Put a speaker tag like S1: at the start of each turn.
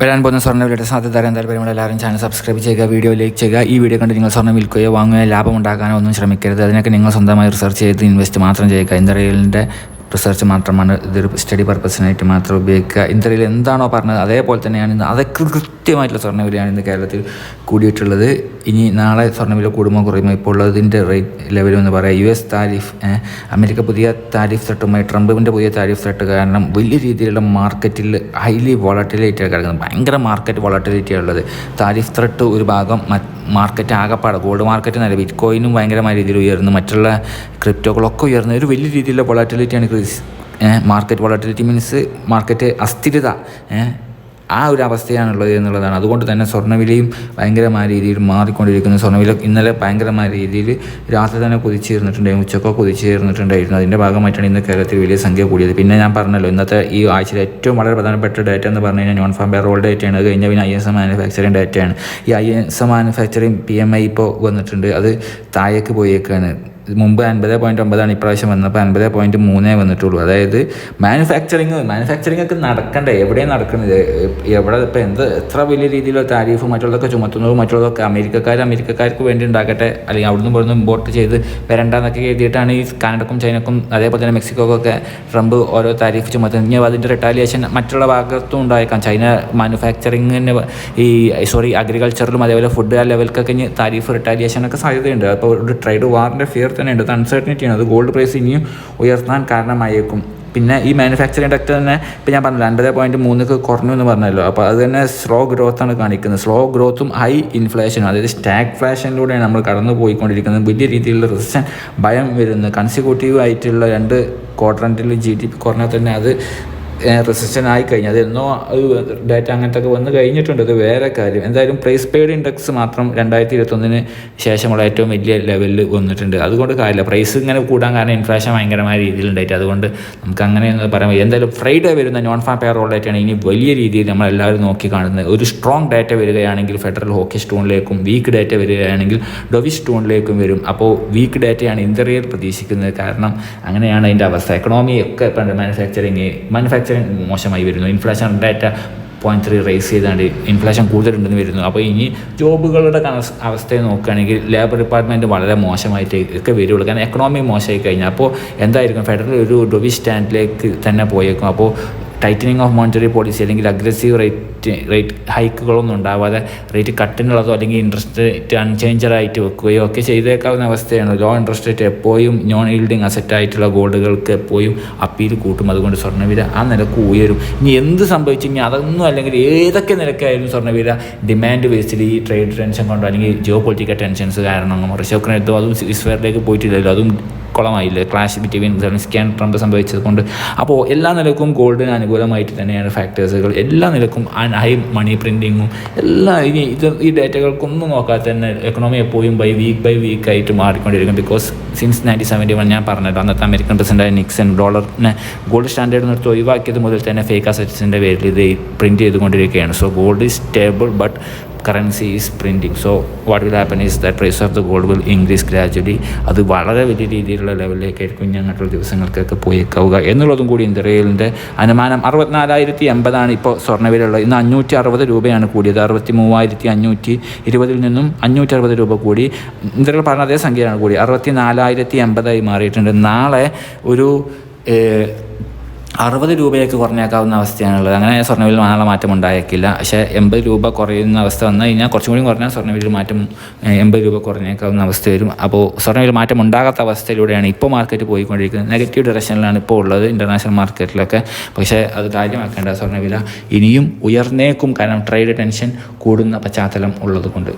S1: വരാൻ പോകുന്ന സ്വർണവിലയുടെ സാധ്യത അറിയാൻ താല്പര്യമുള്ള എല്ലാവരും ചാനൽ സബ്സ്ക്രൈബ് ചെയ്യുക വീഡിയോ ലൈക്ക് ചെയ്യുക. ഈ വീഡിയോ കണ്ട് നിങ്ങൾ സ്വർണം വിൽക്കുകയോ വാങ്ങുകയോ ലാഭം ഉണ്ടാക്കാനോ ഒന്നും ശ്രമിക്കരുത്. അതിനൊക്കെ നിങ്ങൾ സ്വന്തമായി റിസർച്ച് ചെയ്ത് ഇൻവെസ്റ്റ് മാത്രം ചെയ്യുക. ഇന്ത്യയിലിന്റെ റിസർച്ച് മാത്രമാണ് ഇതൊരു സ്റ്റഡി പർപ്പസിനായിട്ട് മാത്രം ഉപയോഗിക്കുക. ഇന്ത്യയിൽ എന്താണോ പറഞ്ഞത് അതേപോലെ തന്നെയാണ് ഇന്ന്. അതൊക്കെ കൃത്യമായിട്ടുള്ള സ്വർണ വിലയാണ് ഇന്ന് കേരളത്തിൽ കൂടിയിട്ടുള്ളത്. ഇനി നാളെ സ്വർണവില കൂടുമോ കുറയുമോ ഇപ്പോൾ ഉള്ളതിന്റെ റേറ്റ് ലെവൽ എന്ന് പറയാം. യു എസ് താരിഫ് അമേരിക്ക പുതിയ താരിഫ് സെട്ടുമായി ട്രംപിന്റെ പുതിയ താരിഫ് സെട്ട് കാരണം വലിയ രീതിയിലുള്ള മാർക്കറ്റിൽ ഹൈലി വോളട്ടിലിറ്റി കിടക്കുന്നത്. ഭയങ്കര മാർക്കറ്റ് വോളട്ടിലിറ്റി ഉള്ളത്. താരിഫ് സെട്ട് ഒരു ഭാഗം മാർക്കറ്റ് ആകപ്പാട്. ഗോൾഡ് മാർക്കറ്റ് നല്ല ബിറ്റ് കോയിനും ഭയങ്കരമായ രീതിയിൽ ഉയർന്നു. മറ്റുള്ള ക്രിപ്റ്റോകളൊക്കെ ഉയർന്നു. ഒരു വലിയ രീതിയിലുള്ള വോളറ്റിലിറ്റിയാണ് മാർക്കറ്റ് വോളറ്റിലിറ്റി മീൻസ് മാർക്കറ്റ് അസ്ഥിരത ആ ഒരു അവസ്ഥയാണുള്ളത് എന്നുള്ളതാണ്. അതുകൊണ്ട് തന്നെ സ്വർണവിലയും ഭയങ്കരമായ രീതിയിൽ മാറിക്കൊണ്ടിരിക്കുന്നു. സ്വർണവില ഇന്നലെ ഭയങ്കരമായ രീതിയിൽ രാത്രി തന്നെ കുതിച്ചേർന്നിട്ടുണ്ടായിരുന്നു ഉച്ചക്കോ കുതിച്ചേർന്നിട്ടുണ്ടായിരുന്നു അതിന്റെ ഭാഗമായിട്ടാണ് ഇന്ന് കേരളത്തിൽ വലിയ സംഖ്യ കൂടിയത്. പിന്നെ ഞാൻ പറഞ്ഞല്ലോ ഇന്നത്തെ ഈ ആഴ്ചയിൽ ഏറ്റവും വളരെ പ്രധാനപ്പെട്ട ഡേറ്റ എന്ന് പറഞ്ഞു കഴിഞ്ഞാൽ നോൺ ഫാം പേറോൾ ഡേറ്റയാണ്. അത് കഴിഞ്ഞാൽ പിന്നെ ഐ എസ് എം മാനുഫാക്ചറിങ് ഡേറ്റയാണ്. ഈ I S M manufacturing P M I ഇപ്പോൾ വന്നിട്ടുണ്ട്. അത് താഴേക്ക് പോയേക്കാണ്. മുമ്പ് അൻപത് പോയിന്റ് ഒമ്പതാണ് ഇപ്രാവശ്യം വന്നപ്പോൾ അൻപത് പോയിന്റ് മൂന്നേ വന്നിട്ടുള്ളൂ. അതായത് മാനുഫാക്ചറിങ് മാനുഫാക്ചറിങ് ഒക്കെ നടക്കണ്ടേ? എവിടെയാണ് നടക്കുന്നത്? എവിടെ ഇപ്പോൾ എന്ത് എത്ര വലിയ രീതിയിലുള്ള താരീഫ് മറ്റുള്ളതൊക്കെ ചുമത്തുന്നതും മറ്റുള്ളതൊക്കെ അമേരിക്കക്കാർ അമേരിക്കക്കാർക്ക് വേണ്ടി ഉണ്ടാക്കട്ടെ? അല്ലെങ്കിൽ അവിടുന്ന് ഇവിടുന്ന് ഇമ്പോർട്ട് ചെയ്ത് വരണ്ടെന്നൊക്കെ എഴുതിയിട്ടാണ് ഈ കാനഡക്കും ചൈനക്കും അതേപോലെ തന്നെ മെക്സിക്കോക്കൊക്കെ ട്രംപ് ഓരോ താരീഫ് ചുമത്തുന്നത്. ഇനി അതിന്റെ റിട്ടാലിയേഷൻ മറ്റുള്ള ഭാഗത്തും ഉണ്ടായേക്കാം. ചൈന മാനുഫാക്ചറിങ്ങിന് ഈ സോറി അഗ്രികൾച്ചറിലും അതേപോലെ ഫുഡ് ആ ലെവൽക്കൊക്കെ ഇനി താരീഫ് റിട്ടാലിയേഷനൊക്കെ സാധ്യതയുണ്ട്. അപ്പോൾ ഒരു ട്രേഡ് വാറിന്റെ ഫിയർ തന്നെയുണ്ട്. അത് അൺസർട്ടനിറ്റിയാണ് അത് ഗോൾഡ് പ്രൈസ് ഇനിയും ഉയർത്താൻ കാരണമായേക്കും. പിന്നെ ഈ മാനുഫാക്ചറിങ് ഡക്റ്റ് തന്നെ ഇപ്പോൾ ഞാൻ പറഞ്ഞില്ല അൻപത് പോയിന്റ് മൂന്നിക്ക് കുറഞ്ഞു എന്ന് പറഞ്ഞല്ലോ. അപ്പോൾ അത് തന്നെ സ്ലോ ഗ്രോത്താണ് കാണിക്കുന്നത്. സ്ലോ ഗ്രോത്തും ഹൈ ഇൻഫ്ലേഷനും അതായത് സ്റ്റാഗ് ഫ്ലാഷനിലൂടെയാണ് നമ്മൾ കടന്നു പോയിക്കൊണ്ടിരിക്കുന്നത് വലിയ രീതിയിലുള്ള റിസൻ ഭയം വരുന്നത് കൺസിക്യൂട്ടീവ് ആയിട്ടുള്ള രണ്ട് ക്വാർട്ടറിൽ ജി ഡി പി കുറഞ്ഞാൽ തന്നെ അത് റെസിസ്റ്റൻ ആയി കഴിഞ്ഞാൽ അത് എന്നോ ഡാറ്റ അങ്ങനത്തെ ഒക്കെ വന്ന് കഴിഞ്ഞിട്ടുണ്ട്. അത് വേറെ കാര്യം. എന്തായാലും പ്രൈസ് പെയ്ഡ് ഇൻഡെക്സ് മാത്രം രണ്ടായിരത്തി ഇരുപത്തൊന്നിന് ശേഷമുള്ള ഏറ്റവും വലിയ ലെവലിൽ വന്നിട്ടുണ്ട്. അതുകൊണ്ട് കാര്യമില്ല. പ്രൈസ് ഇങ്ങനെ കൂടാൻ കാരണം ഇൻഫ്ലേഷൻ ഭയങ്കരമായ രീതിയിൽ ഉണ്ടായിട്ട് അതുകൊണ്ട് നമുക്ക് അങ്ങനെ പറയാൻ എന്തായാലും ഫ്രൈഡേ വരുന്ന നോൺ ഫാം പെയർ ഡേറ്റയാണ് ഇനി വലിയ രീതിയിൽ നമ്മൾ എല്ലാവരും നോക്കി കാണുന്നത്. ഒരു സ്ട്രോങ് ഡാറ്റ വരികയാണെങ്കിൽ ഫെഡറൽ ഹോക്കി സ്റ്റോണിലേക്കും വീക്ക് ഡാറ്റ വരികയാണെങ്കിൽ ഡൊവി സ്റ്റോണിലേക്കും വരും. അപ്പോൾ വീക്ക് ഡാറ്റയാണ് ഇന്ത്യയിൽ പ്രതീക്ഷിക്കുന്നത്. കാരണം അങ്ങനെയാണ് അതിന്റെ അവസ്ഥ. എക്കണോമി ഒക്കെ മാനുഫാക്ചറിങ് മാനുഫാക്ചറിങ് മാനുഫാക്ചറിങ് മോശമായി വരുന്നു. Inflation data point three raise ചെയ്താണ്ട് inflation കൂടുതലുണ്ടെന്ന് വരുന്നു. അപ്പോൾ ഇനി ജോബുകളുടെ അവസ്ഥയെ നോക്കുകയാണെങ്കിൽ ലേബർ ഡിപ്പാർട്ട്മെന്റ് വളരെ മോശമായിട്ട് ഒക്കെ വരുള്ളൂ. കാരണം എക്കണോമി മോശമായി കഴിഞ്ഞാൽ അപ്പോൾ എന്തായിരിക്കും? ഫെഡറൽ ഒരു ഡൊവി സ്റ്റാൻഡിലേക്ക് തന്നെ പോയേക്കും. അപ്പോൾ ടൈറ്റനിങ് ഓഫ് മോണിറ്ററി പോളിസി അല്ലെങ്കിൽ അഗ്രസീവ് റേറ്റ് റേറ്റ് ഹൈക്കുകളൊന്നും ഉണ്ടാവാതെ റേറ്റ് കട്ടിനുള്ളതോ അല്ലെങ്കിൽ ഇൻട്രസ്റ്റ് റേറ്റ് അൺചേഞ്ചറായിട്ട് വെക്കുകയോ ഒക്കെ ചെയ്തേക്കാവുന്ന അവസ്ഥയാണ്. ലോ ഇൻട്രസ്റ്റ് റേറ്റ് എപ്പോഴും നോൺ ഈൽഡിങ് അസറ്റ് ആയിട്ടുള്ള ഗോൾഡുകൾക്ക് എപ്പോഴും അപ്പീൽ കൂട്ടും. അതുകൊണ്ട് സ്വർണവില ആ നിലയ്ക്ക് ഉയരും. ഇനി എന്ത് സംഭവിച്ചു? കഴിഞ്ഞാൽ അതൊന്നും അല്ലെങ്കിൽ ഏതൊക്കെ നിലക്കായാലും സ്വർണവില ഡിമാൻഡ് ബേസിൽ ഈ ട്രേഡ് ടെൻഷൻ കൊണ്ടോ അല്ലെങ്കിൽ ജിയോ പൊളിറ്റിക്കൽ ടെൻഷൻസ് കാരണം റിഷോക്കിനെടുത്തോ അതും ഇസ്രയേലിലേക്ക് പോയിട്ടില്ലല്ലോ. അതും കുളമായില്ലേ? ക്ലാഷ് ബിറ്റ്വീൻ സെലൻസ്കി ട്രംപ് സംഭവിച്ചത് കൊണ്ട്. അപ്പോൾ എല്ലാ നിലക്കും ഗോൾഡിന് അനുകൂലമായിട്ട് തന്നെയാണ് ഫാക്ടേഴ്സുകൾ എല്ലാ നിലക്കും ഹൈ മണി പ്രിന്റിങ്ങും എല്ലാ ഇനി ഇത് ഈ ഡേറ്റകൾക്കൊന്നും നോക്കാതെ തന്നെ എക്കണോമി എപ്പോഴും ബൈ വീക്ക് ബൈ വീക്ക് ആയിട്ട് മാറിക്കൊണ്ടിരിക്കും. Because since nineteen seventy one ഞാൻ പറഞ്ഞല്ലോ അന്നത്തെ അമേരിക്കൻ പ്രസിഡന്റായ നിക്സൺ ഡോളറിനെ ഗോൾഡ് സ്റ്റാൻഡേർഡ് നിർത്തി ഒഴിവാക്കിയത് മുതൽ തന്നെ ഫേക്ക് അസറ്റ്സിന്റെ പേരിൽ ഇത് പ്രിന്റ് ചെയ്തുകൊണ്ടിരിക്കുകയാണ്. So gold is stable but currency is printing so what will happen is the price of the gold will increase gradually അത് വളരെ വലിയ രീതിയിലുള്ള ലെവലിലേക്കായിരിക്കും ഞങ്ങളുടെ ദിവസങ്ങൾക്കൊക്കെ പോയേക്കാവുക. എന്നുള്ളതും കൂടി ഇന്ത്യയിലിന്റെ അനുമാനം അറുപത്തിനാലായിരത്തി എൺപതാണ് ഇപ്പോൾ സ്വർണവിലുള്ളത് ഇന്ന് അഞ്ഞൂറ്റി അറുപത് രൂപയാണ് കൂടിയത്. അറുപത്തി മൂവായിരത്തി അഞ്ഞൂറ്റി ഇരുപതിൽ നിന്നും അഞ്ഞൂറ്റി അറുപത് രൂപ കൂടി. ഇന്ത്യയിൽ പറഞ്ഞ അതേ സംഖ്യയാണ് കൂടി. അറുപത്തി നാലായിരത്തി എൺപതായി മാറിയിട്ടുണ്ട്. നാളെ ഒരു അറുപത് രൂപയൊക്കെ കുറഞ്ഞേക്കാവുന്ന അവസ്ഥയാണുള്ളത്. അങ്ങനെ സ്വർണവിൽ നാളെ മാറ്റം ഉണ്ടായേക്കില്ല. പക്ഷേ എൺപത് രൂപ കുറയുന്ന അവസ്ഥ വന്നു കഴിഞ്ഞാൽ കുറച്ചും കൂടി കുറഞ്ഞാൽ സ്വർണവിൽ മാറ്റം എൺപത് രൂപ കുറഞ്ഞേക്കാവുന്ന അവസ്ഥ വരും. അപ്പോൾ സ്വർണവിൽ മാറ്റം ഉണ്ടാകാത്ത അവസ്ഥയിലൂടെയാണ് ഇപ്പോൾ മാർക്കറ്റ് പോയിക്കൊണ്ടിരിക്കുന്നത്. നെഗറ്റീവ് ഡയറക്ഷനിലാണ് ഇപ്പോൾ ഉള്ളത് ഇന്റർനാഷണൽ മാർക്കറ്റിലൊക്കെ പക്ഷേ അത് കാര്യമാക്കേണ്ട സ്വർണവില ഇനിയും ഉയർന്നേക്കും. കാരണം ട്രേഡ് ടെൻഷൻ കൂടുന്ന പശ്ചാത്തലം ഉള്ളത് കൊണ്ട്